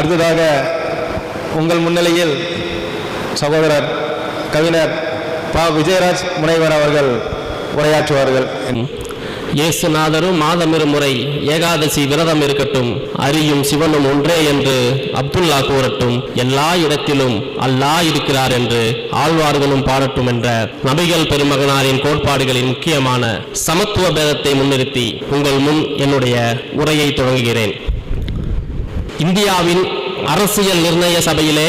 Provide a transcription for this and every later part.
அடுத்ததாக உங்கள் முன்னிலையில் சகோதரர் கவிஞர் ப. விஜயராஜ் முனைவர் அவர்கள் உரையாற்றுவார்கள். இயேசுநாதரும் மாதமிரு முறை ஏகாதசி விரதம் இருக்கட்டும் அறியும் சிவனும் ஒன்றே என்று அப்துல்லா கூறட்டும். எல்லா இடத்திலும் அல்லாஹ் இருக்கிறார் என்று ஆழ்வார்களும் பாடட்டும் என்ற நபிகள் பெருமகனாரின் கோட்பாடுகளின் முக்கியமான சமத்துவ பேதத்தை முன்னிறுத்தி உங்கள் முன் என்னுடைய உரையை தொடங்குகிறேன் இந்தியாவின் அரசியல் நிர்ணய சபையிலே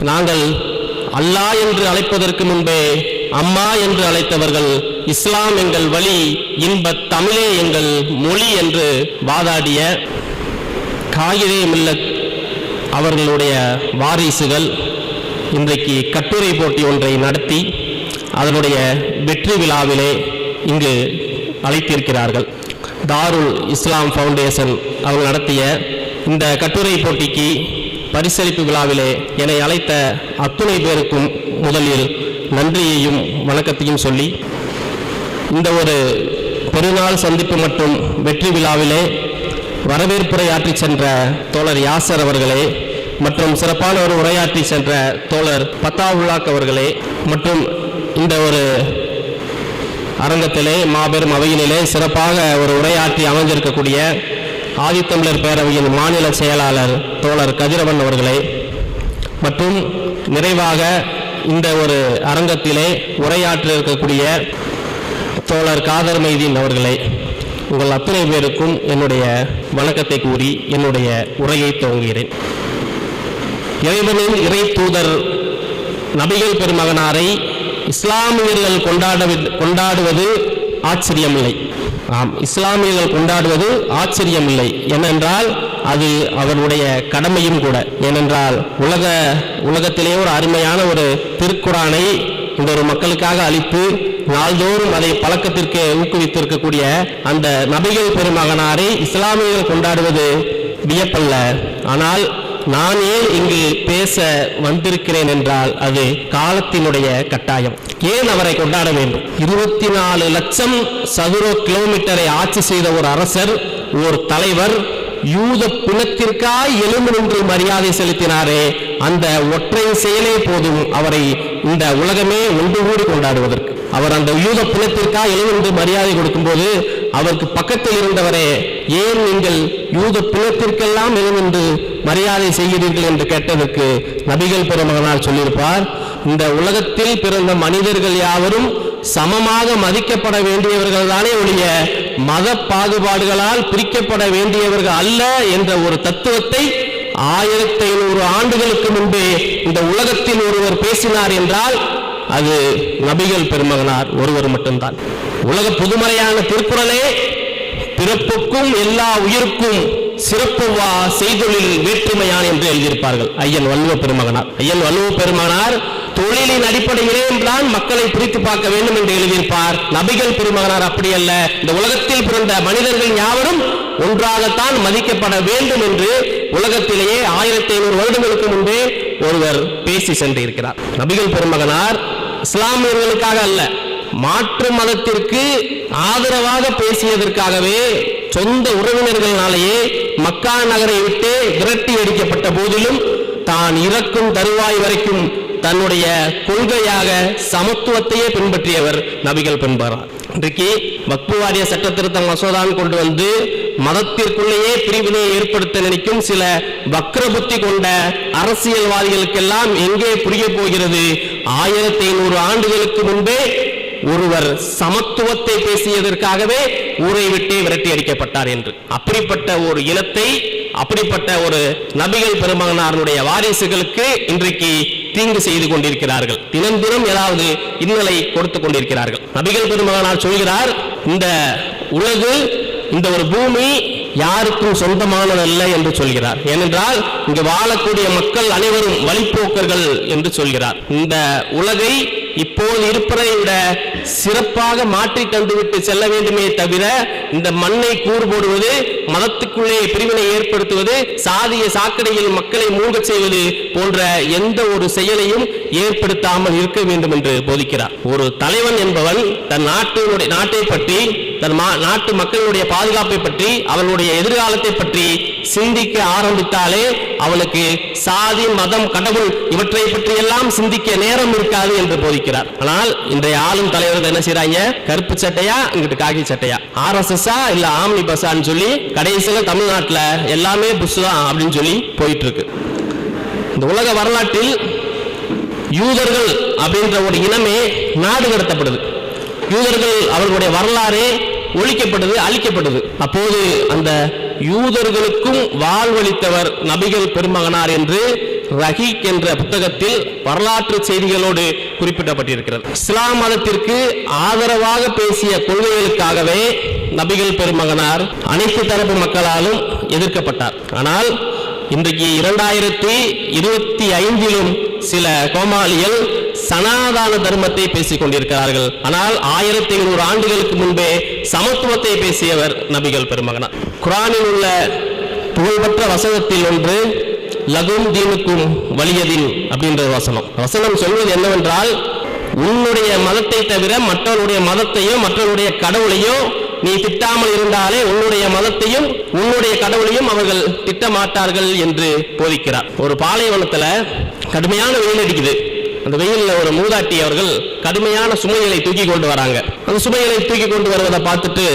நாங்கள் அல்லாஹ் என்று அழைப்பதற்கு முன்பே அம்மா என்று அழைத்தவர்கள் இஸ்லாம் எங்கள் வழி இன்பத் தமிழே எங்கள் மொழி என்று வாதாடிய காகிதே மில்லத் அவர்களுடைய வாரிசுகள் இன்றைக்கு கட்டுரை போட்டி ஒன்றை நடத்தி அதனுடைய வெற்றி விழாவிலே இங்கு அழைத்திருக்கிறார்கள். தாருல் இஸ்லாம் ஃபவுண்டேஷன் அவர்கள் நடத்திய இந்த கட்டுரை போட்டிக்கு பரிசளிப்பு விழாவிலே என்னை அழைத்த அத்துணை பேருக்கும் முதலில் நன்றியையும் வணக்கத்தையும் சொல்லி இந்த ஒரு பெருநாள் சந்திப்பு மற்றும் வெற்றி விழாவிலே வரவேற்புரை ஆற்றி சென்ற தோழர் யாசர் அவர்களே மற்றும் சிறப்பான ஒரு உரையாற்றி சென்ற தோழர் பத்தாவுல்லாக் அவர்களே மற்றும் இந்த ஒரு அரங்கத்திலே மாபெரும் அவையினிலே சிறப்பாக ஒரு உரையாற்றி அமைஞ்சிருக்கக்கூடிய ஆதித்தமிழர் பேரவையின் மாநில செயலாளர் தோழர் கதிரவன் அவர்களை மற்றும் நிறைவாக இந்த ஒரு அரங்கத்திலே உரையாற்ற இருக்கக்கூடிய தோழர் காதர் மைதீன் அவர்களை உங்கள் அத்தனை பேருக்கும் என்னுடைய வணக்கத்தை கூறி என்னுடைய உரையை துவங்குகிறேன். இறைவனின் இறை தூதர் நபிகள் பெருமகனாரை இஸ்லாமியர்கள் கொண்டாட கொண்டாடுவது ஆச்சரியமில்லை. ஆம் இஸ்லாமியர்கள் கொண்டாடுவது ஆச்சரியமில்லை. ஏனென்றால் அது அவருடைய கடமையும் கூட. ஏனென்றால் உலக உலகத்திலே ஒரு அருமையான ஒரு திருக்குறானை இந்த ஒரு மக்களுக்காக அளித்து நாள்தோறும் அதை பழக்கத்திற்கு ஊக்குவித்திருக்கக்கூடிய அந்த நபிகள் பெருமகனாரை இஸ்லாமியர்கள் கொண்டாடுவது வியப்பல்ல. ஆனால் நான் ஏன் இங்கு பேச வந்திருக்கிறேன் என்றால் அது காலத்தினுடைய கட்டாயம். ஏன் அவரை கொண்டாட வேண்டும்? இருபத்தி நாலு லட்சம் சதுர கிலோமீட்டரை ஆட்சி செய்த ஒரு அரசர் ஒரு தலைவர் யூத பிணத்திற்காய் எலும்பு நின்று மரியாதை செலுத்தினாரே அந்த ஒற்றை செயலே போதும் அவரை இந்த உலகமே ஒன்று கூடி கொண்டாடுவதற்கு. அவர் அந்த யூத பிணத்திற்காக எழுந்து மரியாதை கொடுக்கும்போது அவருக்கு பக்கத்தில் இருந்தவரே ஏன் நீங்கள் யூத பிணத்திற்கெல்லாம் எழுந்து மரியாதை செய்கிறீர்கள் என்று கேட்டதற்கு நபிகள் பெருமகனால் சொல்லியிருப்பார் இந்த உலகத்தில் பிறந்த மனிதர்கள் யாவரும் சமமாக மதிக்கப்பட வேண்டியவர்கள் தானே ஒழிய மத பாகுபாடுகளால் பிரிக்கப்பட வேண்டியவர்கள் அல்ல என்ற ஒரு தத்துவத்தை ஆயிரத்தி ஐநூறு ஆண்டுகளுக்கு முன்பே இந்த உலகத்தில் ஒருவர் பேசினார் என்றால் அது நபிகள் பெருமகனார் ஒருவர் மட்டும்தான். உலக புதுமறையான திருக்குறளே பிறப்புக்கும் எல்லா உயிருக்கும் சிறப்பு வா செய்தொழில் வேற்றுமையான் என்று எழுதியிருப்பார்கள். ஐயன் வள்ளுவ பெருமகனார். ஐயன் வள்ளுவ பெருமகனார் தொழிலின் அடிப்படையிலே தான் மக்களை பிரித்து பார்க்க வேண்டும் என்று எழுதியிருப்பார். நபிகள் பெருமகனார் அப்படி அல்ல. இந்த உலகத்தில் பிறந்த மனிதர்கள் யாவரும் ஒன்றாகத்தான் மதிக்கப்பட வேண்டும் என்று உலகத்திலேயே ஆயிரத்தி ஐநூறு வருடங்களுக்கு முன்பே ஒருவர் பேசி சென்றிருக்கிறார். நபிகள் பெருமகனார் இஸ்லாமியர்களுக்காக அல்ல மாற்று மதத்திற்கு ஆதரவாக பேசியதற்காகவே சொந்த உறவினர்களாலேயே மக்கா நகரை விட்டு விரட்டி அடிக்கப்பட்ட போதிலும் தான் இறக்கும் தருவாய் வரைக்கும் தன்னுடைய கொள்கையாக சமத்துவத்தையே பின்பற்றியவர் நபிகள் பின்பறார் இன்றைக்கு வக்பு வாரிய சட்ட திருத்த மசோதான் கொண்டு வந்து மதத்திற்குள்ளேயே பிரிவினை ஏற்படுத்த நினைக்கும் சில வக்ர புத்தி கொண்ட அரசியல்வாதிகளுக்கெல்லாம் எங்கே புரிய போகிறது? ஆயிரத்தி ஐநூறு ஆண்டுகளுக்கு முன்பே ஒருவர் சமத்துவத்தை பேசியதற்காகவே ஊரை விட்டே விரட்டி அடிக்கப்பட்டார் என்று. அப்படிப்பட்ட ஒரு இனத்தை அப்படிப்பட்ட ஒரு நபிகள் பெருமகனாருடைய வாரிசுகளுக்கு இன்றைக்கு தீங்கு செய்து கொண்டிருக்கிறார்கள். தினம் தினம் ஏதாவது இன்னலை கொடுத்து கொண்டிருக்கிறார்கள். நபிகள் பெருமகனார் சொல்கிறார் இந்த உலகு இந்த ஒரு பூமி யாருக்கும் சொந்தமானதல்ல என்று சொல்கிறார். ஏனென்றால் இங்கு வாழக்கூடிய மக்கள் அனைவரும் வழிப்போக்கர்கள் என்று சொல்கிறார். இந்த உலகை இப்போது இருப்பதை விட சிறப்பாக மாற்றி தந்துவிட்டு செல்ல வேண்டுமே தவிர இந்த மண்ணை கூறு போடுவது மதத்துக்குள்ளே பிரிவினை ஏற்படுத்துவது சாதிய சாக்கடையில் மக்களை மூழ்க செய்வது போன்ற எந்த ஒரு செயலையும் ஏற்படுத்தாமல் இருக்க வேண்டும் என்று போதிக்கிறார். ஒரு தலைவன் என்பவன் தன் நாட்டினுடைய நாட்டை பற்றி தன் நாட்டு மக்களுடைய பாதுகாப்பை பற்றி அவளுடைய எதிர்காலத்தை பற்றி சிந்திக்க ஆரம்பித்தாலே அவனுக்கு சாதி மதம் கடவுள் இவற்றை பற்றி எல்லாம் சிந்திக்க நேரம் இருக்காது என்று போதிக்கிறார். ஆனால் இன்றைய ஆளும் தலைவர்கள் என்ன செய்யறாங்க கருப்பு சட்டையா இங்கிட்டு காக்கி சட்டையா? ஆர்எஸ்எஸ்ஸா இல்ல ஆம்னி பஸ்ஸான்னு சொல்லி கடைசியில தமிழ்நாட்டுல எல்லாமே புஷ் தான் அப்படின்னு சொல்லி போயிட்டு இருக்கு இந்த உலக வரலாற்றில் யூதர்கள் அப்படின்ற ஒரு இனமே நாடு கடத்தப்படுது. யூதர்கள் அவர்களுடைய வரலாறே ஒழிக்கப்படுது அழிக்கப்படுது அப்போது அந்த யூதர்களுக்கும் வாழ்வளித்தவர் நபிகள் பெருமகனார் என்று ரஹீக் என்ற புத்தகத்தில் வரலாற்று செய்திகளோடு குறிப்பிடப்பட்டிருக்கிறது. இஸ்லாம் மதத்திற்கு ஆதரவாக பேசிய கொள்கைகளுக்காகவே நபிகள் பெருமகனார் அனைத்து தரப்பு மக்களாலும் எதிர்க்கப்பட்டார். ஆனால் இன்றைக்கு இரண்டாயிரத்தி இருபத்தி ஐந்திலும் சில கோமாளிகள் சனாதன தர்மத்தை பேசிக் கொண்டிருக்கிறார்கள். ஆனால் ஆயிரத்தி ஐநூறு ஆண்டுகளுக்கு முன்பே சமத்துவத்தை பேசியவர் நபிகள் பெருமகனா குரானில் உள்ள புகழ்பெற்ற வசனத்தில் ஒன்று லகும் தீனுக்கும் வலியதின் அப்படின்ற வசனம். வசனம் சொல்வது என்னவென்றால் உன்னுடைய மதத்தை தவிர மற்றவருடைய மதத்தையோ மற்றவருடைய கடவுளையோ நீ திட்டாமல் இருந்தாலே உன்னுடைய மதத்தையும் உன்னுடைய கடவுளையும் அவர்கள் திட்டமாட்டார்கள் என்று போதிக்கிறார். ஒரு பாலைவனத்துல கடுமையான வெயில் அடிக்குது. அந்த வெயிலில் ஒரு மூதாட்டி அவர்கள் கடுமையான சுமைகளை தூக்கி கொண்டு வராங்க. அந்த சுமைகளை தூக்கி கொண்டு வருவதை பார்த்துட்டு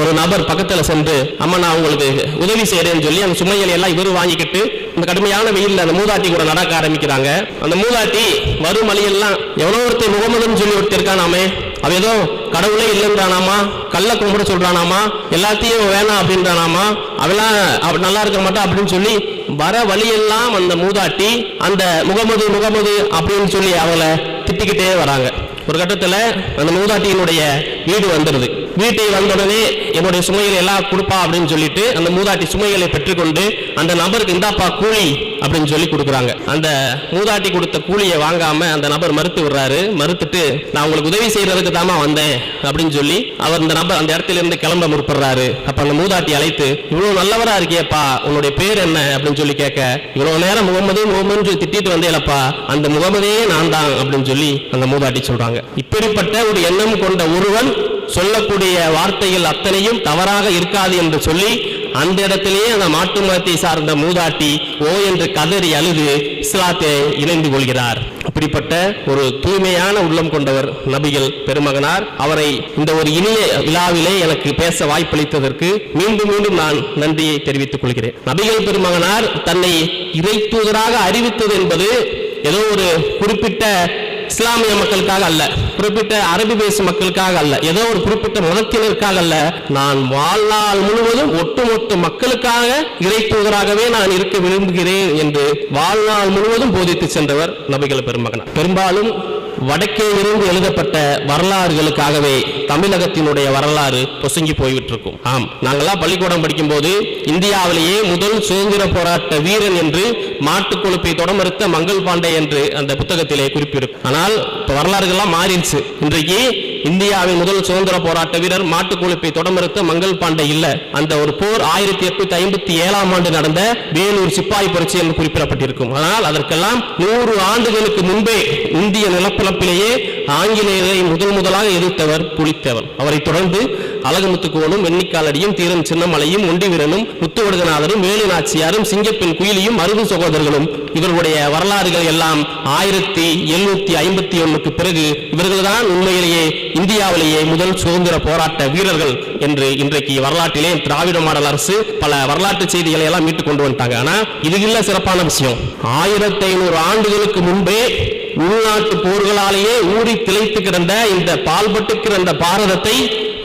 ஒரு நபர் பக்கத்தில் சென்று அம்மா நான் உங்களுக்கு உதவி செய்கிறேன்னு சொல்லி அந்த சுமைகளை எல்லாம் இவர் வாங்கிக்கிட்டு இந்த கடுமையான வெயிலில் அந்த மூதாட்டி கூட நடக்க ஆரம்பிக்கிறாங்க. அந்த மூதாட்டி வரும் வழியெல்லாம் எவ்வளோ ஒருத்தர் முகமதுன்னு சொல்லி ஒருத்தர் இருக்கானாமே அவன் ஏதோ கடவுளே இல்லைன்றானாமா கல்லை கும்பிட சொல்றானாமா எல்லாத்தையும் வேணாம் அப்படின்றானாமா அவெல்லாம் அவ நல்லா இருக்க மாட்டா அப்படின்னு சொல்லி வர வழியெல்லாம் அந்த மூதாட்டி அந்த முகமது முகமது அப்படின்னு சொல்லி அவளை திட்டிக்கிட்டே வராங்க. ஒரு கட்டத்தில் அந்த மூதாட்டியினுடைய வீடு வந்துடுது வீட்டை வந்தவுடனே என்னுடைய சுமைகளை எல்லாம் கொடுப்பா அப்படின்னு சொல்லிட்டு அந்த மூதாட்டி சுமைகளை பெற்றுக்கொண்டு அந்த நபருக்கு இந்தாப்பா கூலி அப்படின்னு சொல்லி கொடுக்குறாங்க. அந்த மூதாட்டி கொடுத்த கூலியை வாங்காம அந்த நபர் மறுத்து விடுறாரு. மறுத்துட்டு நான் உங்களுக்கு உதவி செய்யறதுக்கு தாமா வந்தேன் அப்படின்னு சொல்லி அவர் இந்த நபர் அந்த இடத்துல இருந்து கிளம்ப முற்படுறாரு. அப்ப அந்த மூதாட்டி அழைத்து இவ்வளவு நல்லவரா இருக்கியப்பா. உன்னுடைய பேர் என்ன? அப்படின்னு சொல்லி கேட்க இவ்வளவு நேரம் முகமது முகமதுன்னு சொல்லி திட்டிட்டு வந்தேலப்பா. அந்த முகமதே நான் தான் அப்படின்னு சொல்லி அந்த மூதாட்டி சொல்றாங்க. இப்படிப்பட்ட ஒரு எண்ணம் கொண்ட ஒருவன் சொல்லக்கூடிய வார்த்தைகள் அத்தனையும் தவறாக இருக்காது என்று சொல்லி அந்த இடத்திலேயே அந்த மாட்டு மதத்தை சார்ந்த மூதாட்டி ஓ என்று கதறி அழுது இஸ்லாத்தை இணைந்து கொள்கிறார். அப்படிப்பட்ட ஒரு தூய்மையான உள்ளம் கொண்டவர் நபிகள் பெருமகனார். அவரை இந்த ஒரு இனிய விழாவிலே எனக்கு பேச வாய்ப்பளித்ததற்கு மீண்டும் மீண்டும் நான் நன்றியை தெரிவித்துக் கொள்கிறேன். நபிகள் பெருமகனார் தன்னை இறை தூதராக அறிவித்தது என்பது ஏதோ ஒரு குறிப்பிட்ட இஸ்லாமிய மக்களுக்காக அல்ல குறிப்பிட்ட அரபி பேசும் மக்களுக்காக அல்ல ஏதோ ஒரு குறிப்பிட்ட மதத்தினருக்காக அல்ல. நான் வாழ்நாள் முழுவதும் ஒட்டுமொத்த மக்களுக்காக இறை தூதராகவே நான் இருக்க விரும்புகிறேன் என்று வாழ்நாள் முழுவதும் போதித்து சென்றவர் நபிகள் பெருமகன். பெரும்பாலும் வடக்கே இருந்து எழுதப்பட்ட வரலாறுகளுக்காகவே தமிழகத்தினுடைய வரலாறு பொசுங்கி போய்விட்டிருக்கும். ஆம் நாங்கள்லாம் பள்ளிக்கூடம் படிக்கும்போது இந்தியாவிலேயே முதல் சுதந்திர போராட்ட வீரன் என்று மாட்டு கொழுப்பை தொடமறுத்த மங்கள் பாண்டே என்று அந்த புத்தகத்திலே குறிப்பிடும். ஆனால் வரலாறுகள்லாம் மாறிடுச்சு. இன்றைக்கு இந்தியாவின் முதல் சுதந்திர போராட்ட வீரர் மாட்டுக் கொழுப்பை தொடமறுத்த மங்கள் பாண்டே இல்ல. அந்த ஒரு போர் ஆயிரத்தி எட்நூத்தி ஐம்பத்தி ஏழாம் ஆண்டு நடந்த வேலூர் சிப்பாய் புரட்சி என்று குறிப்பிடப்பட்டிருக்கும். ஆனால் அதற்கெல்லாம் நூறு ஆண்டுகளுக்கு முன்பே இந்திய நிலப்பரப்பிலேயே ஆங்கிலேயரை முதல் முதலாக எதிர்த்தவர் புலித்தேவன் அவரை தொடர்ந்து அழகுமுத்துக்கோனும் வெண்ணிக்காலடியும் தீரன் சின்னமலையும் ஒண்டிவீரனும் முத்துவடுகநாதரும் வேலு நாச்சியாரும் சிங்கப்பெண் குயிலியும் மருது சகோதரர்களும். இவர்களுடைய வரலாறுகள் எல்லாம் ஆயிரத்தி எழுநூத்தி ஐம்பத்தி ஒண்ணுக்கு பிறகு இவர்கள்தான் உண்மையிலேயே இந்தியாவிலேயே முதல் சுதந்திர போராட்ட வீரர்கள் என்று இன்றைக்கு வரலாற்றிலே திராவிட மாடல் அரசு பல வரலாற்று செய்திகளை எல்லாம் மீட்டு கொண்டு வந்துட்டாங்க. ஆனா இது இல்ல சிறப்பான விஷயம். ஆயிரத்தி ஐநூறு ஆண்டுகளுக்கு முன்பே உள்நாட்டு போர்களாலேயே ஊறி திளைத்து கிடந்த இந்த பால்பட்டு கிடந்த பாரதத்தை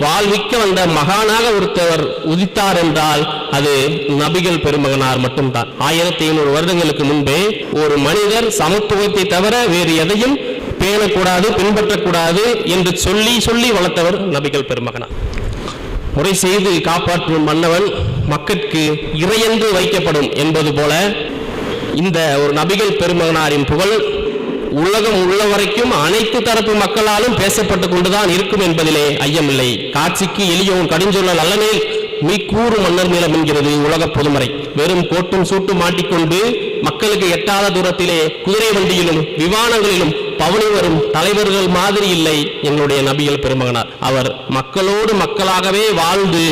வாழ்விக்க வந்த மகானாக ஒருத்தவர் உதித்தார் என்றால் அது நபிகள் பெருமகனார் மட்டும்தான். ஆயிரத்தி ஐநூறு வருடங்களுக்கு முன்பே ஒரு மனிதர் சமத்துவத்தை தவிர வேறு எதையும் பேணக்கூடாது பின்பற்றக்கூடாது என்று சொல்லி சொல்லி வளர்த்தவர் நபிகள் பெருமகனார். முறை செய்து காப்பாற்றும் மன்னவன் மக்களுக்கு இறையென்று வைக்கப்படும் என்பது போல இந்த ஒரு நபிகள் பெருமகனாரின் புகழ் உலகம் உள்ள வரைக்கும் அனைத்து தரப்பு மக்களாலும் பேசப்பட்டு கொண்டுதான் இருக்கும் என்பதிலே ஐயமில்லை. காட்சிக்கு எளியோன் கடுஞ்சொல்லல் அல்லனேல் மீக்கூறு மன்னர் நிலம் என்கிறது உலக பொதுமறை. வெறும் கோட்டும் சூட்டும் மாட்டிக்கொண்டு மக்களுக்கு எட்டாத தூரத்திலே குதிரை வண்டியிலும் விமானங்களிலும் பவனி வரும் தலைவர்கள் மாதிரி இல்லை எங்களுடைய நபிகள் பெருமகனார். அவர் மக்களோடு மக்களாகவே வாழ்ந்து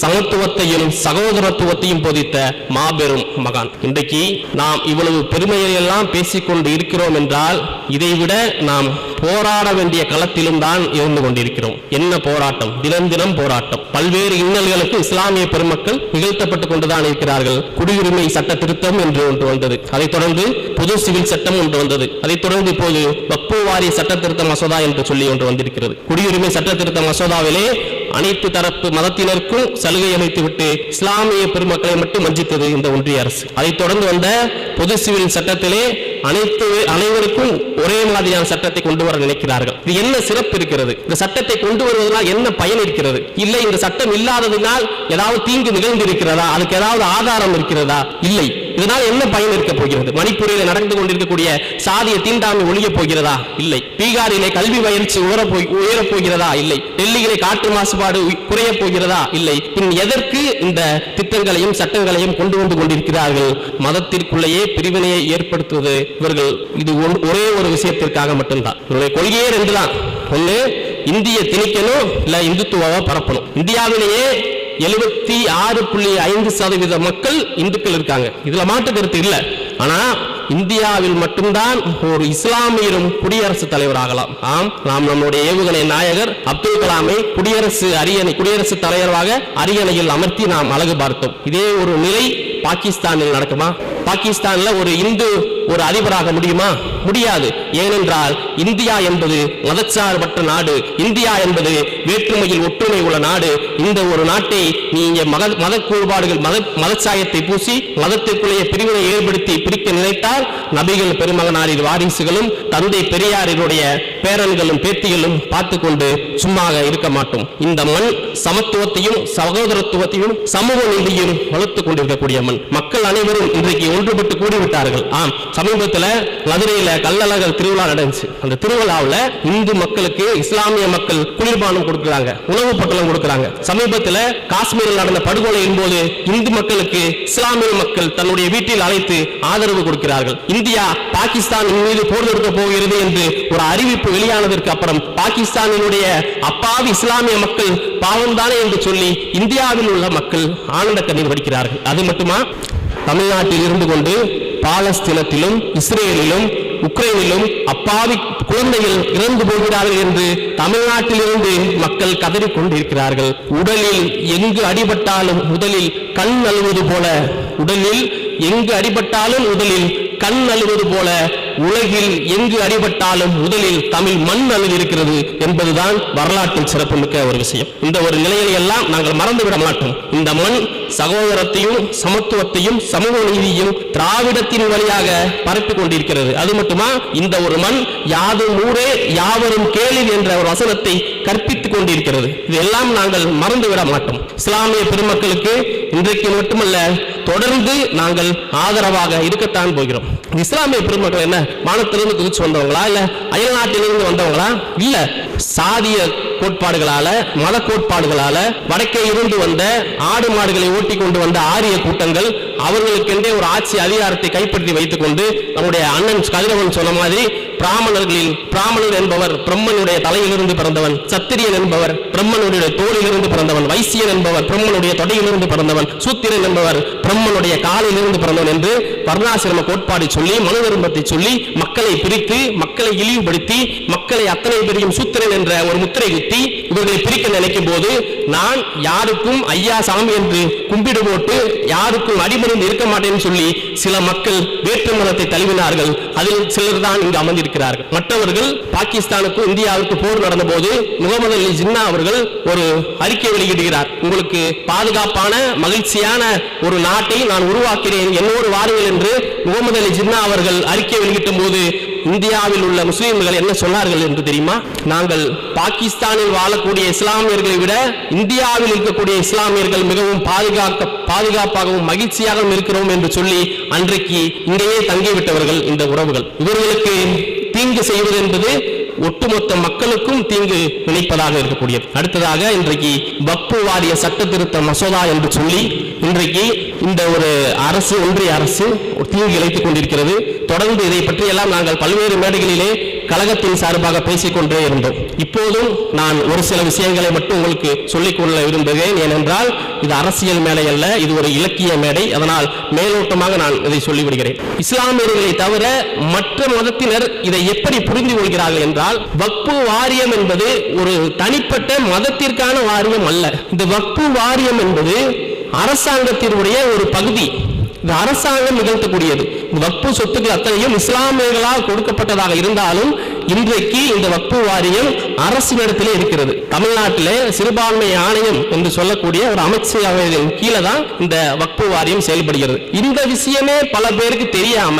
சமத்துவத்தையும் சகோதரத்துவத்தையும் போதித்த மாபெரும் மகான். இன்றைக்கு நாம் இவ்வளவு பெருமையை எல்லாம் பேசிக்கொண்டு இருக்கிறோம் என்றால் இதைவிட நாம் போராட வேண்டிய களத்திலும் தான் இருந்து கொண்டிருக்கிறோம். என்ன போராட்டம்? தினம் தினம் போராட்டம். பல்வேறு இன்னல்களுக்கு இஸ்லாமிய பெருமக்கள் நிகழ்த்தப்பட்டுக் கொண்டுதான் இருக்கிறார்கள். குடியுரிமை சட்ட திருத்தம் என்று ஒன்று வந்தது. அதைத் தொடர்ந்து பொது சிவில் சட்டம் ஒன்று வந்தது. அதைத் தொடர்ந்து இப்போது வக்பு வாரிய சட்ட திருத்த மசோதா என்று சொல்லி ஒன்று வந்திருக்கிறது. குடியுரிமை சட்ட திருத்த மசோதாவிலே அனைத்து தரப்பு மதத்தினருக்கும் சலுகை அளித்துவிட்டு இஸ்லாமிய பெருமக்களை மட்டும் வஞ்சித்தது இந்த ஒன்றிய அரசு. அதைத் தொடர்ந்து வந்த பொது சிவில் சட்டத்திலே அனைத்து அனைவருக்கும் ஒரே மாதிரியான சட்டத்தை கொண்டு வர நினைக்கிறார்கள். இது என்ன சிறப்பு இருக்கிறது? இந்த சட்டத்தை கொண்டு வருவதனால் என்ன பயன் இருக்கிறது? இல்லை இந்த சட்டம் இல்லாததினால் ஏதாவது தீங்கு நிகழ்ந்து இருக்கிறதா அதுக்கு ஏதாவது ஆதாரம் இருக்கிறதா? இல்லை. இதனால் என்ன பயன் இருக்க போகிறது? மணிப்பூரில் நடந்து கொண்டிருக்கக்கூடிய சாதிய தீண்டாமை ஒழியப் போகிறதா? இல்லை. பீகாரிலே கல்வி பயிற்சி உயரப் போய் உயரப் போகிறதா இல்லை. டெல்லியிலே காற்று மாசுபாடு குறைய குறையப் போகிறதா? இல்லை. பின் எதற்கு இந்த திட்டங்களையும் சட்டங்களையும் கொண்டு வந்து கொண்டிருக்கிறார்கள்? மதத்திற்குள்ளேயே பிரிவினையை ஏற்படுத்துவது இவர்கள் இது ஒரே ஒரு விஷயத்திற்காக மட்டும்தான். இவருடைய கொள்கையே ரெண்டு தான் ஒன்று இந்திய திணிக்கணும் இல்ல இந்துத்துவாவை பரப்பணும். இந்தியாவிலேயே எழுபத்தி ஆறு புள்ளி ஐந்து சதவீத மக்கள் இந்துக்கள் இருக்காங்க. இதுல மாற்று கருத்து இல்ல. ஆனா இந்தியாவில் மட்டும்தான் ஒரு இஸ்லாமியரும் குடியரசுத் தலைவராகலாம் ஆம் நாம் நம்முடைய ஏவுகணை நாயகர் அப்துல் கலாமை குடியரசு அரியணை குடியரசுத் தலைவராக அரியணையில் அமர்த்தி நாம் அழகு பார்த்தோம். இதே ஒரு நிலை பாகிஸ்தானில் நடக்குமா? பாகிஸ்தான்ல ஒரு இந்து ஒரு அதிபராக முடியுமா? முடியாது. ஏனென்றால் இந்தியா என்பது மதச்சார்பற்ற நாடு. இந்தியா என்பது வேற்றுமையில் ஒற்றுமை உள்ள நாடு. இந்த ஒரு நாட்டை நீங்க மத மத கூறுபாடுகள் மத மதச்சாயத்தை பூசி மதத்திற்குள்ளேயே பிரிவினை ஏற்படுத்தி பிரிக்க நினைத்தால் நபிகள் பெருமகனாரின் வாரிசுகளும் தந்தை பெரியாரினுடைய பேரன்களும் பேத்திகளும் பார்த்து கொண்டு சும்மா இருக்க மாட்டோம். இந்த மண் சமத்துவத்தையும் சகோதரத்துவத்தையும் சமூக நீதியும் வளர்த்து கொண்டிருக்கக்கூடிய மண். மக்கள் அனைவரும் இன்றைக்கு ஒன்றுபட்டு கூடிவிட்டார்கள். ஆம் சமீபத்தில் மதுரையில் கல்லழகர் திருவிழா நடந்துச்சு. அந்த திருவிழாவில் இந்து மக்களுக்கு இஸ்லாமிய மக்கள் குளிர்பானம் கொடுக்குறாங்க உணவு பொட்டலம் கொடுக்குறாங்க. சமீபத்தில் காஷ்மீரில் நடந்த படுகொலையின் போது இந்து மக்களுக்கு இஸ்லாமிய மக்கள் தன்னுடைய வீட்டில் அழைத்து ஆதரவு கொடுக்கிறார்கள். இந்தியா பாகிஸ்தான் மீது போர் தொடுக்க போகிறது என்று ஒரு அறிவிப்பு வெளியானதற்கு அப்புறம் பாகிஸ்தானினுடைய அப்பாவி இஸ்லாமிய மக்கள் பாவம்தானே என்று சொல்லி இந்தியாவில் உள்ள மக்கள் ஆனந்த கண்ணீர் வடிக்கிறார்கள். அது மட்டுமா? தமிழ்நாட்டில் இருந்து கொண்டு பாலஸ்தீனத்திலும் இஸ்ரேலிலும் உக்ரைனிலும் அப்பாவி குழந்தைகள் இறந்து போகிறார்கள் என்று தமிழ்நாட்டிலிருந்து மக்கள் கதறிக் கொண்டிருக்கிறார்கள். உடலில் எங்கு அடிபட்டாலும் முதலில் கண் அழுவது போல உடலில் எங்கு அடிபட்டாலும் முதலில் கண் அழுவது போல உலகில் எங்கு அடிபட்டாலும் முதலில் தமிழ் மண் அழுதிருக்கிறது என்பதுதான் வரலாற்றில் சிறப்புமிக்க ஒரு விஷயம். இந்த ஒரு நிலையை எல்லாம் நாங்கள் மறந்துவிட மாட்டோம். இந்த மண் சகோதரத்தையும் சமத்துவத்தையும் சமூக நீதியும் திராவிடத்தின் வழியாக பரப்பி கொண்டிருக்கிறது. அது மட்டுமா? இந்த ஒரு மண் யாதும் ஊரே யாவரும் கேளிர் என்ற ஒரு வசனத்தை கற்பித்துக் கொண்டிருக்கிறது. இதெல்லாம் நாங்கள் மறந்துவிட மாட்டோம். இஸ்லாமிய பெருமக்களுக்கு இன்றைக்கு மட்டுமல்ல தொடர்ந்து நாங்கள் ஆதரவாக இருக்கத்தான் போகிறோம். இஸ்லாமிய பெருமக்கள் என்ன? வானத்திலிருந்து குதிச்சு வந்தவங்களா? இல்ல அயல் நாட்டிலிருந்து வந்தவங்களா? இல்ல சாதிய கோட்பாடுகளால மத கோட்பாடுகளால வடக்கே இருந்து வந்த ஆடு மாடுகளை ஓட்டி கொண்டு வந்த ஆரிய கூட்டங்கள் அவர்களுக்கென்றே ஒரு ஆட்சி அதிகாரத்தை கைப்பற்றி வைத்துக் கொண்டு நம்முடைய அண்ணன் கதிரவன் சொன்ன மாதிரி பிராமணர்களில் பிராமணர் என்பவர் பிரம்மனுடைய தலையிலிருந்து பிறந்தவன் சத்திரியன் என்பவர் பிரம்மனுடைய தோளிலிருந்து பிறந்தவன் வைசியன் என்பவர் பிரம்மனுடைய தொடையிலிருந்து பிறந்தவன் சூத்திரன் என்பவர் பிரம்மனுடைய காலிலிருந்து பிறந்தவன் என்று வர்ணாசிரம கோட்பாடு சொல்லி மனு சொல்லி மக்களை பிரித்து மக்களை இழிவுபடுத்தி மக்களை அத்தனை பெரியும் சூத்திரன் என்ற ஒரு முத்திரை குத்தி இவர்களை பிரிக்க நினைக்கும் போது நான் யாருக்கும் ஐயா சாமி என்று கும்பிடு போட்டு யாருக்கும் அடிபணிந்து இருக்க மாட்டேன்னு சொல்லி சில மக்கள் வேற்று மதத்தை தழுவினார்கள். அதில் சிலர் தான் இங்கு அமர்ந்திருக்கிறார்கள். மற்றவர்கள் பாகிஸ்தானுக்கும் இந்தியாவுக்கு போர் நடந்த போது முகமது அலி ஜின்னா அவர்கள் ஒரு அறிக்கை வெளியிடுகிறார். உங்களுக்கு பாதுகாப்பான மகிழ்ச்சியான ஒரு நாட்டை நான் உருவாக்கிறேன். என்னோடு வாருங்கள் என்று முகமது அலி ஜின்னா அவர்கள் அறிக்கை வெளியிட்ட போது இந்தியாவில் உள்ள முஸ்லிம்கள் என்ன சொன்னார்கள் என்று தெரியுமா? நாங்கள் பாகிஸ்தானில் வாழக்கூடிய இஸ்லாமியர்களை விட இந்தியாவில் இருக்கக்கூடிய இஸ்லாமியர்கள் மிகவும் பாதுகாக்க பாதுகாப்பாகவும் மகிழ்ச்சியாகவும் இருக்கிறோம் என்று சொல்லி அன்றைக்கு இங்கேயே தங்கிவிட்டவர்கள் இந்த உறவுகள். இவர்களுக்கு தீங்கு செய்வது என்பது ஒட்டுமொத்த மக்களுக்கும் தீங்கு நினைப்பதாக இருக்கக்கூடியது அடுத்ததாக இன்றைக்கு வக்பு வாரிய சட்ட திருத்த மசோதா என்று சொல்லி இன்றைக்கு இந்த ஒரு அரசு ஒன்றிய அரசு தீங்கு இழைத்துக் கொண்டிருக்கிறது. தொடர்ந்து இதை பற்றி எல்லாம் நாங்கள் பல்வேறு மேடைகளிலே கழகத்தின் சார்பாக பேசிக்கொண்டே இருந்தோம். இப்போதும் நான் ஒரு சில விஷயங்களை மட்டும் உங்களுக்கு சொல்லிக்கொள்ள விரும்புகிறேன். ஏனென்றால் இது அரசியல் மேடை அல்ல இது ஒரு இலக்கிய மேடை. அதனால் மேலோட்டமாக நான் இதை சொல்லிவிடுகிறேன். இஸ்லாமியர்களை தவிர மற்ற மதத்தினர் இதை எப்படி புரிந்து கொள்கிறார்கள் என்றால் வக்பு வாரியம் என்பது ஒரு தனிப்பட்ட மதத்திற்கான வாரியம் அல்ல. இந்த வக்பு வாரியம் என்பது அரசாங்கத்தினுடைய ஒரு பகுதி. இது அரசாங்கம் நிகழ்த்தக்கூடியது. இந்த வக்பு சொத்துக்கள் அத்தனையும் இஸ்லாமியர்களால் கொடுக்கப்பட்டதாக இருந்தாலும் இன்றைக்கு இந்த வக்பு வாரியம் அரசினிடத்திலே இருக்கிறது. தமிழ்நாட்டிலே சிறுபான்மை ஆணையம் என்று சொல்லக்கூடிய ஒரு அமைச்சரவையின் கீழே தான் இந்த வக்பு வாரியம் செயல்படுகிறது. இந்த விஷயமே பல பேருக்கு தெரியாம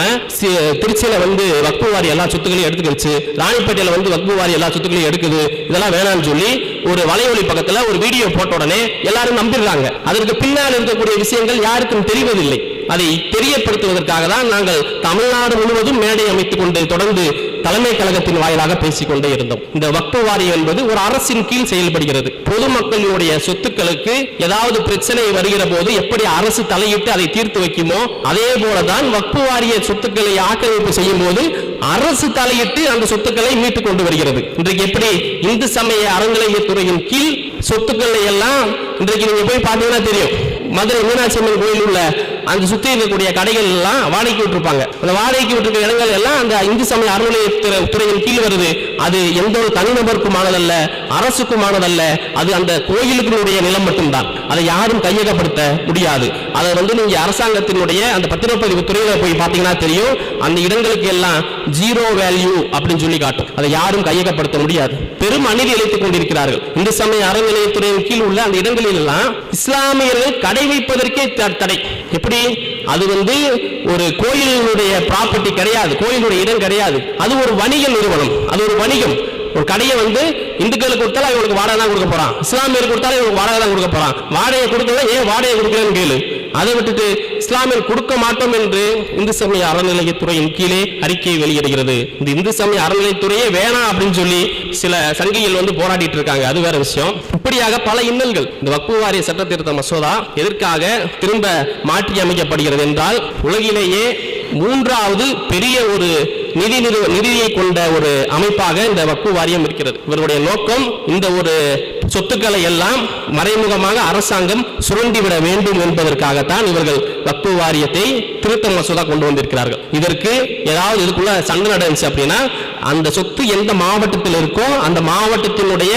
திருச்சியில வந்து வக்பு வாரி எல்லா சொத்துக்களையும் எடுத்துக்கிடுச்சு. ராணிப்பேட்டையில வந்து வக்பு வாரி எல்லா சொத்துக்களையும் எடுக்குது. இதெல்லாம் வேணாம்னு சொல்லி ஒரு வலைவலி பக்கத்துல ஒரு வீடியோ போட்ட உடனே எல்லாரும் நம்பிடுறாங்க. அதற்கு பின்னால் இருக்கக்கூடிய விஷயங்கள் யாருக்கும் தெரிவதில்லை. அதை தெரியப்படுத்துவதற்காக தான் நாங்கள் தமிழ்நாடு முழுவதும் மேடை அமைத்துக் கொண்டு தொடர்ந்து தலைமை கழகத்தின் வாயிலாக பேசிக் கொண்டே இருந்தோம். இந்த வக்பு வாரியம் என்பது ஒரு அரசின் கீழ் செயல்படுகிறது. பொதுமக்களுடைய சொத்துக்களுக்கு ஏதாவது பிரச்சனை வருகிற போது எப்படி அரசு தலையிட்டு அதை தீர்த்து வைக்குமோ அதே போலதான் வக்பு வாரிய சொத்துக்களை ஆக்கிரமிப்பு செய்யும் போது அரசு தலையிட்டு அந்த சொத்துக்களை மீட்டுக் கொண்டு வருகிறது. இன்றைக்கு எப்படி இந்து சமய அறநிலையத்துறையின் கீழ் சொத்துக்களை எல்லாம் இன்றைக்கு நீங்க போய் பார்த்தீங்கன்னா தெரியும். மதுரை மீனாட்சி அம்மன் கோயில் உள்ள அந்த சுற்றி இருக்கக்கூடிய கடைகள் எல்லாம் வாடகைக்கு விட்டுருப்பாங்க. அந்த வாடகைக்கு விட்டுருக்க இடங்கள் எல்லாம் அந்த இந்து சமய அறநிலையத்துறை துறையின் கீழ் வருது. அது எந்த ஒரு தனிநபருக்குமானதல்ல அரசுக்குமானதல்ல அது அந்த கோயிலுக்குடைய நிலம் மட்டும்தான். அதை யாரும் கையகப்படுத்த முடியாது. அதை வந்து நீங்க அரசாங்கத்தினுடைய அந்த பத்திரப்பதிவு துறையில போய் பார்த்தீங்கன்னா தெரியும். அந்த இடங்களுக்கு எல்லாம் ஜீரோ வேல்யூ அப்படின்னு சொல்லி காட்டும். அதை யாரும் கையகப்படுத்த முடியாது. பெரும் அநீதி இழைத்துக் கொண்டிருக்கிறார்கள். இந்து சமய அறநிலையத்துறையின் கீழ் உள்ள அந்த இடங்களில் எல்லாம் இஸ்லாமியர்கள் கடை வைப்பதற்கே த- தடை. எப்படி? அது வந்து ஒரு கோயிலுடைய ப்ராப்பர்ட்டி கிடையாது. கோயிலுடைய இடம் கிடையாது. அது ஒரு வணிக நிறுவனம். அது ஒரு வணிகம். ஒரு கடையை வந்து இந்துக்களுக்கு கொடுத்தாலும் இவனுக்கு வாடகை தான் கொடுக்க போறான். இஸ்லாமியருக்கு கொடுத்தாலும் இவனுக்கு வாடகை தான் கொடுக்க போறான். வாடகை கொடுக்கல ஏன் வாடகை கொடுக்கலன்னு கேளு. அதை விட்டுட்டு இஸ்லாமியர் கொடுக்க மாட்டோம் என்று இந்து சமய அறநிலையத்துறையின் கீழே அறிக்கை வெளியிடுகிறது. இந்த இந்து சமய அறநிலையத்துறையே வேணாம் அப்படின்னு சொல்லி சில சங்கிகள் வந்து போராடிட்டு இருக்காங்க. அது வேற விஷயம். இப்படியாக பல இன்னல்கள். இந்த வக்பு வாரிய சட்ட திருத்த மசோதா எதற்காக திரும்ப மாற்றி அமைக்கப்படுகிறது என்றால் உலகிலேயே மூன்றாவது பெரிய ஒரு நிதி நிறுவ நிதியை கொண்ட ஒரு அமைப்பாக இந்த வக்பு வாரியம் இருக்கிறது. இவருடைய நோக்கம் இந்த ஒரு சொத்துக்களை எல்லாம் மறைமுகமாக அரசாங்கம் சுரண்டிவிட வேண்டும் என்பதற்காகத்தான் இவர்கள் வக்பு வாரியத்தை திருத்த மசோதா கொண்டு வந்திருக்கிறார்கள். இதற்கு ஏதாவது இதுக்குள்ள சண்டை நடந்துச்சு அப்படின்னா அந்த சொத்து எந்த மாவட்டத்தில் இருக்கோ அந்த மாவட்டத்தினுடைய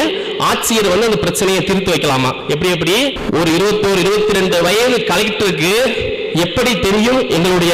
ஆட்சியர் வந்து அந்த பிரச்சனையை தீர்த்து வைக்கலாமா? எப்படி எப்படி? ஒரு இருபத்தோரு இருபத்தி ரெண்டு வயது கலெக்டருக்கு எப்படி தெரியும்? எங்களுடைய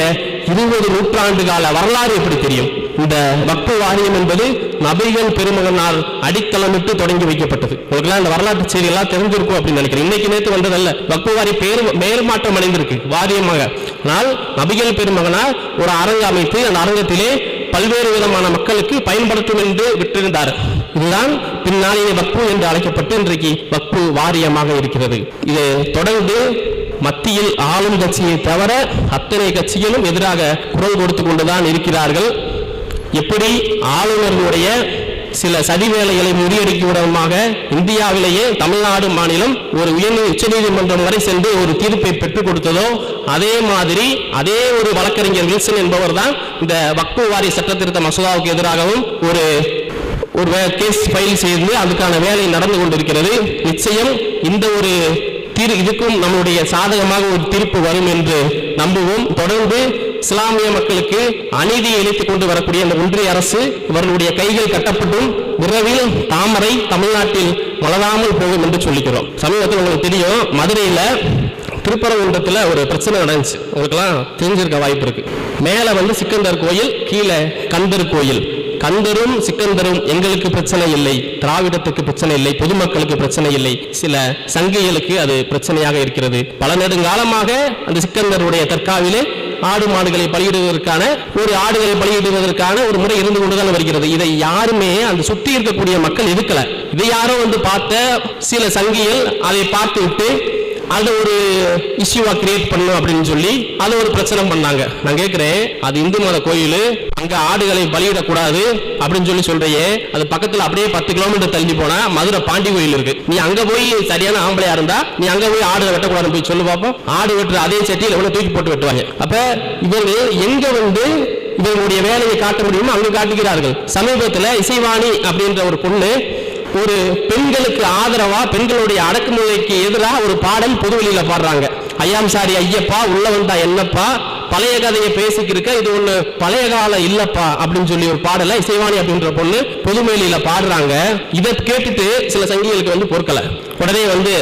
இருபது நூற்றாண்டு கால வரலாறு எப்படி தெரியும்? இந்த வக்பு வாரியம் என்பது நபிகள் பெருமகனால் அடித்தளமிட்டு தொடங்கி வைக்கப்பட்டது. உங்களுக்குலாம் இந்த வரலாற்று செய்தி எல்லாம் தெரிஞ்சிருக்கும் அப்படின்னு நினைக்கிறேன். இன்னைக்கு நேற்று வந்ததல்ல. வக்பு வாரி பேர் மேல்மாற்றம் அடைந்திருக்கு வாரியமாக. ஆனால் நபிகள் பெருமகனால் ஒரு அரங்கு அமைத்து அந்த அரங்கத்திலே பல்வேறு விதமான மக்களுக்கு பயன்படுத்தும் என்று விட்டிருந்தார். இதுதான் பின்னாளிய வக்பு என்று அழைக்கப்பட்டு இன்றைக்கு வக்பு வாரியமாக இருக்கிறது. இது தொடர்ந்து மத்தியில் ஆளும் கட்சியை தவிர அத்தனை கட்சிகளும் எதிராக குரல் கொடுத்து கொண்டுதான் இருக்கிறார்கள். எப்படி ஆளுநர்களுடைய சில சதி வேலைகளை முறியடிக்கும் விதமாக இந்தியாவிலேயே தமிழ்நாடு மாநிலம் ஒரு உயர் உச்சநீதிமன்றம் வரை சென்று ஒரு தீர்ப்பை பெற்றுக் கொடுத்ததோ அதே மாதிரி அதே ஒரு வழக்கறிஞர் வில்சன் என்பவர் தான் இந்த வக்பு வாரி சட்ட திருத்த மசோதாவுக்கு எதிராகவும் ஒரு ஒரு கேஸ் ஃபைல் செய்து அதுக்கான வேலை நடந்து கொண்டிருக்கிறது. நிச்சயம் இந்த ஒரு தீர் இதுக்கும் நம்முடைய சாதகமாக ஒரு தீர்ப்பு வரும் என்று நம்புவோம். தொடர்ந்து இஸ்லாமிய மக்களுக்கு அநீதியை இழைத்துக் கொண்டு வரக்கூடிய அந்த ஒன்றிய அரசு இவர்களுடைய கைகள் கட்டப்பட்டும் விரைவில் தாமரை தமிழ்நாட்டில் வளராமல் போகும் என்று சொல்லிக்கிறோம். சமீபத்தில் உங்களுக்கு தெரியும் மதுரையில திருப்பரங்குன்றத்தில் ஒரு பிரச்சனை நடந்துச்சு. உங்களுக்குலாம் தெரிஞ்சிருக்க வாய்ப்பு இருக்கு. மேலே வந்து சிக்கந்தர் கோயில் கீழே கந்தர் கோயில். கந்தரும் சிக்கந்தரும் எங்களுக்கு பிரச்சனை இல்லை. திராவிடத்துக்கு பிரச்சனை இல்லை. பொதுமக்களுக்கு பிரச்சனை இல்லை. சில சங்கிகளுக்கு அது பிரச்சனையாக இருக்கிறது. பல நெடுங்காலமாக அந்த சிக்கந்தருடைய தற்காவிலே ஆடு மாடுகளை பலியிடுவதற்கான ஒரு ஆடுகளை பலியிடுவதற்கான ஒரு முறை இருந்து கொண்டுதான் வருகிறது. இதை யாருமே அந்த சுத்தி இருக்கக்கூடிய மக்கள் எதுக்கல இதை யாரோ வந்து பார்த்த சில சங்கிகள் அதை பார்த்து விட்டு அதை ஒரு இஷ்யூவா கிரியேட் பண்ணும் அப்படின்னு சொல்லி அதை ஒரு பிரச்சனை பண்ணாங்க. நான் கேட்கிறேன் அது இந்து மத கோயில் அங்க ஆடுகளை பலியிடக்கூடாது அப்படின்னு சொல்லி சொல்கிறையே அது பக்கத்துல அப்படியே பத்து கிலோமீட்டர் தள்ளி போனா மதுரை பாண்டி கோயில் இருக்கு. நீ அங்க போய் சரியான ஆம்பளையா இருந்தா நீ அங்க போய் ஆடு வெட்டக்கூடாதுன்னு போய் சொல்லு பார்ப்போம் ஆடு வெட்டுற அதே சட்டியில் எவ்வளவு தூக்கி போட்டு வெட்டுவாங்க. அப்ப இவர்கள் எங்க வந்து இவங்களுடைய வேலையை காட்ட முடியுமோ அங்கு காட்டுகிறார்கள். சமீபத்தில் இசைவாணி அப்படின்ற ஒரு பொண்ணு ஒரு பெண்களுக்கு ஆதரவா பெண்களுடைய அடக்குமுறைக்கு எதிராக ஒரு பாடல் பொதுவெளியில பாடுறாங்க. ஐயாம் சாரி ஐயப்பா உள்ள வந்தா என்னப்பா? பழைய கதையை பேசிக்கிருக்க இது ஒண்ணு பழைய காலம் இல்லப்பா அப்படின்னு சொல்லி ஒரு பாடலை இசைவாணி அப்படின்ற பொண்ணு பொதுமேலியில பாடுறாங்க. இதை கேட்டுட்டு சில சங்கிகளுக்கு வந்து பொறுக்கல. உடனே வந்து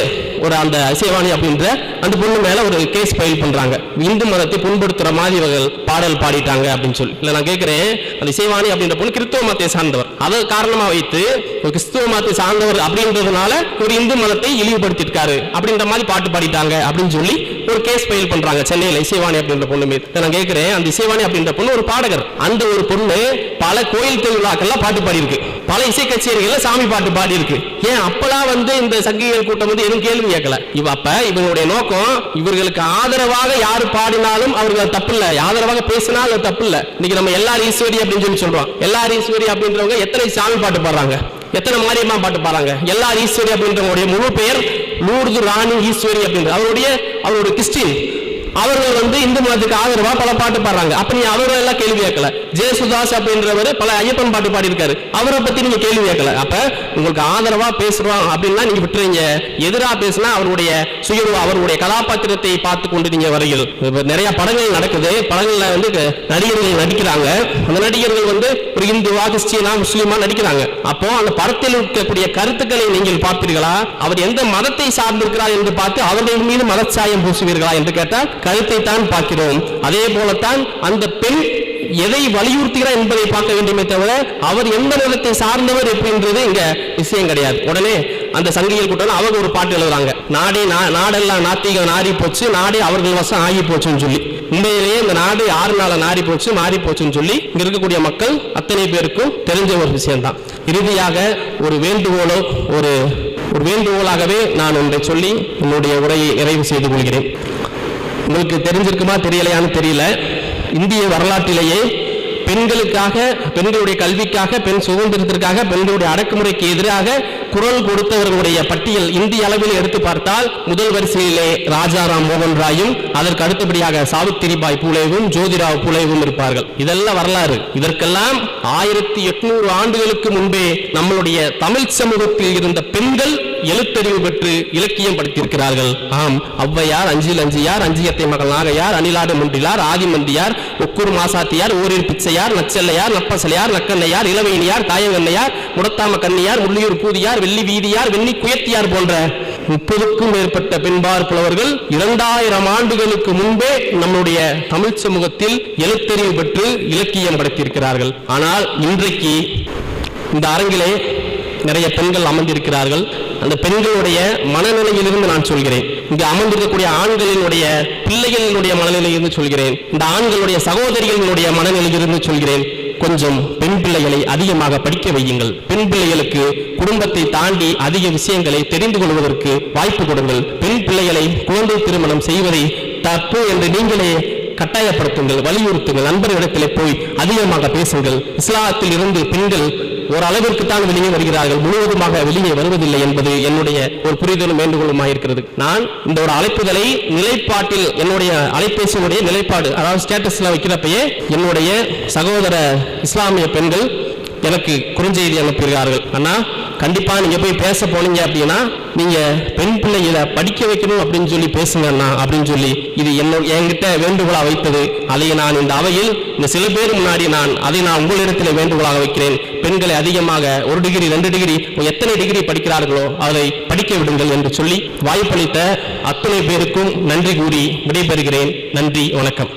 ஒரு அந்த இசைவாணி அப்படின்ற அந்த பொண்ணு மேல ஒரு கேஸ் ஃபைல் பண்றாங்க. இந்து மதத்தை புண்படுத்துற மாதிரி இவர்கள் பாடல் பாடிட்டாங்க அப்படின்னு சொல்லி. இல்ல நான் கேட்கிறேன் அந்த இசைவாணி அப்படின்ற பொண்ணு கிறிஸ்துவ மதத்தை சார்ந்தவர். அதை காரணமா வைத்து ஒரு கிறிஸ்துவ மதத்தை சார்ந்தவர் அப்படின்றதுனால ஒரு இந்து மதத்தை இழிவுபடுத்திருக்காரு அப்படின்ற மாதிரி பாட்டு பாடிட்டாங்க அப்படின்னு சொல்லி ஒரு கேஸ் ஃபைல் பண்றாங்க சென்னையில் இசைவாணி அப்படின்ற பொண்ணு மீது. நான் கேட்கிறேன் அந்த இசைவாணி அப்படின்ற பொண்ணு ஒரு பாடகர். அந்த ஒரு பொண்ணு பல கோயில் திருவிழாக்கள்லாம் பாட்டு பாடியிருக்கு. பல இசை கச்சேரிகள்ல சாமி பாட்டு பாடி இருக்கு ஏன் அப்பெல்லாம் வந்து இந்த சங்கிகள் கூட்டம் வந்து எதுவும் கேள்வி கேட்கல? இவ அப்ப இவங்களுடைய நோக்கம் இவர்களுக்கு ஆதரவாக யாரு பாடினாலும் அவர்கள் தப்பு இல்ல ஆதரவாக பேசினால் அது தப்பு இல்ல இன்னைக்கு நம்ம எல்லாரும் ஈஸ்வரி அப்படின்னு சொல்லி சொல்றோம். எல்லாரும் ஈஸ்வரி அப்படின்றவங்க எத்தனை சாமி பாட்டு பாடுறாங்க? எத்தனை மாரியம்மா பாட்டு பாடுறாங்க? எல்லா ஈஸ்வரி அப்படின்றவங்களுடைய முழு பெயர் லூர்து ராணி ஈஸ்வரி அப்படின்ற அவருடைய அவருடைய கிறிஸ்டின். அவர்கள் வந்து இந்து மதத்துக்கு ஆதரவா பல பாட்டு பாடுறாங்க. அப்ப நீ அவரை எல்லாம் கேள்வி கேட்கல. ஜெயசுதாஸ் அப்படின்றவர் பல ஐயப்பன் பாட்டு பாடி இருக்காரு அவரை பத்தி நீங்க கேள்வி கேட்கல. அப்ப உங்களுக்கு ஆதரவா பேசுறோம் அப்படின்னா நீங்க விட்டுறீங்க. எதிரா பேசினா அவருடைய சுய அவருடைய கதாபாத்திரத்தை பார்த்து கொண்டு நீங்க வரீர்கள் நிறைய படங்கள் நடக்குது. படங்கள்ல வந்து நடிகர்கள் நடிக்கிறாங்க. அந்த நடிகர்கள் வந்து ஒரு இந்துவா கிறிஸ்டியனா முஸ்லீமா நடிக்கிறாங்க. அப்போ அந்த படத்தில் இருக்கக்கூடிய கருத்துக்களை நீங்கள் பார்த்தீர்களா அவர் எந்த மதத்தை சார்ந்திருக்கிறார் என்று பார்த்து அவர்கள் மீது மதச்சாயம் பூசுவீர்களா என்று கேட்டால் கருத்தை தான் பார்க்கிறோம். அதே போலத்தான் அந்த பெண் எதை வலியுறுத்துகிறார் என்பதை பார்க்க வேண்டுமே தவிர அவர் எந்த நிலத்தை சார்ந்தவர் அப்படின்றது இங்க விஷயம் கிடையாது. உடனே அந்த சங்கிகள் கூட்டம் அவங்க ஒரு பாட்டு எழுதுறாங்க. நாடே நா- நாடெல்லாம் நாத்திக நாரி போச்சு நாடே அவர்கள் வசம் ஆகி போச்சுன்னு சொல்லி. உண்மையிலேயே இந்த நாடு ஆறு நாள நாரி போச்சு மாறி போச்சுன்னு சொல்லி இங்க இருக்கக்கூடிய மக்கள் அத்தனை பேருக்கும் தெரிஞ்ச ஒரு விஷயம்தான். இறுதியாக ஒரு வேண்டுகோளோ ஒரு ஒரு வேண்டுகோளாகவே நான் ஒன்றை சொல்லி என்னுடைய உரையை நிறைவு செய்து கொள்கிறேன். உங்களுக்கு தெரிஞ்சிருக்குமா தெரியலையான்னு தெரியல. இந்திய வரலாற்றிலேயே பெண்களுக்காக பெண்களுடைய கல்விக்காக பெண் சுதந்திரத்திற்காக பெண்களுடைய அடக்குமுறைக்கு எதிராக குரல் கொடுத்தவர்களுடைய பட்டியல் இந்திய அளவில் எடுத்து பார்த்தால் முதல் வரிசையிலே ராஜாராம் மோகன் ராயும் அதற்கு அடுத்தபடியாக சாவித்திரிபாய் பூலேவும் ஜோதிராவ் பூலேவும் இருப்பார்கள். இதெல்லாம் வரலாறு. இதற்கெல்லாம் ஆயிரத்தி எட்நூறு ஆண்டுகளுக்கு முன்பே நம்மளுடைய தமிழ் சமூகத்தில் இருந்த பெண்கள் எழுத்தறிவு பெற்று இலக்கியம் படித்திருக்கிறார்கள். ஆம் ஔவையார் அஞ்சில் அஞ்சியார் அஞ்சியத்தை மகள் நாகையார் அணிலாடு முண்டிலார் ஆதிமந்தியார் ஒக்கூர் மாசாத்தியார் ஓரில் பிச்சையார் நச்செல்லையார் நப்பசலையார் நக்கண்ணையார் இளவையினியார் தாயங்கண்ணையார் முடத்தாம கண்ணியார் முள்ளியூர் பூதியார் வெள்ளி வீதியார் வெள்ளி குயத்தியார் போன்ற முப்பதுக்கும் மேற்பட்ட பெண்பார் புலவர்கள் இரண்டாயிரம் ஆண்டுகளுக்கு முன்பே நம்முடைய தமிழ் சமூகத்தில் எழுத்தறிவு பெற்று இலக்கியம் படைத்திருக்கிறார்கள். ஆனால் இன்றைக்கு இந்த அரங்கிலே நிறைய பெண்கள் அமர்ந்திருக்கிறார்கள். அந்த பெண்களுடைய மனநிலையிலிருந்து நான் சொல்கிறேன். இங்கு அமர்ந்திருக்கக்கூடிய ஆண்களினுடைய பிள்ளைகளினுடைய மனநிலையிலிருந்து சொல்கிறேன். இந்த ஆண்களுடைய சகோதரிகளினுடைய மனநிலையிலிருந்து சொல்கிறேன். கொஞ்சம் பெண் பிள்ளைகளை அதிகமாக படிக்க வையுங்கள். பெண் பிள்ளைகளுக்கு குடும்பத்தை தாண்டி அதிக விஷயங்களை தெரிந்து கொள்வதற்கு வாய்ப்பு கொடுங்கள். பெண் பிள்ளைகளை குழந்தை திருமணம் செய்வதை தப்பு என்று நீங்களே கட்டாயப்படுத்துங்கள் வலியுறுத்துங்கள். நண்பர்களிடத்திலே போய் அதிகமாக பேசுங்கள். இஸ்லாத்தில் இருந்து பெண்கள் ஓரளவிற்கு தான் வெளியே வருகிறார்கள். முழுவதுமாக வெளியே வருவதில்லை என்பது என்னுடைய ஒரு புரிதலும் வேண்டுகோளுமாக இருக்கிறது நான் இந்த ஒரு அழைப்புதலை நிலைப்பாட்டில் என்னுடைய அலைபேசியினுடைய நிலைப்பாடு அதாவது ஸ்டேட்டஸ்ல வைக்கிறப்பயே என்னுடைய சகோதர இஸ்லாமிய பெண்கள் எனக்கு குறுஞ்செய்தி அனுப்புகிறார்கள் அண்ணா கண்டிப்பாக நீங்க போய் பேச போனீங்க அப்படின்னா நீங்க பெண் பிள்ளைகளை படிக்க வைக்கணும் அப்படின்னு சொல்லி பேசுங்க அண்ணா அப்படின்னு சொல்லி இது என்ன என்கிட்ட வேண்டுகோளா வைத்தது. அதை நான் இந்த அவையில் இந்த சில பேர் முன்னாடி நான் அதை நான் உங்களிடத்தில் வேண்டுகோளாக வைக்கிறேன். பெண்களை அதிகமாக ஒரு டிகிரி ரெண்டு டிகிரி எத்தனை டிகிரி படிக்கிறார்களோ அதை படிக்க விடுங்கள் என்று சொல்லி வாய்ப்பளித்த அத்தனை பேருக்கும் நன்றி கூறி விடைபெறுகிறேன். நன்றி வணக்கம்.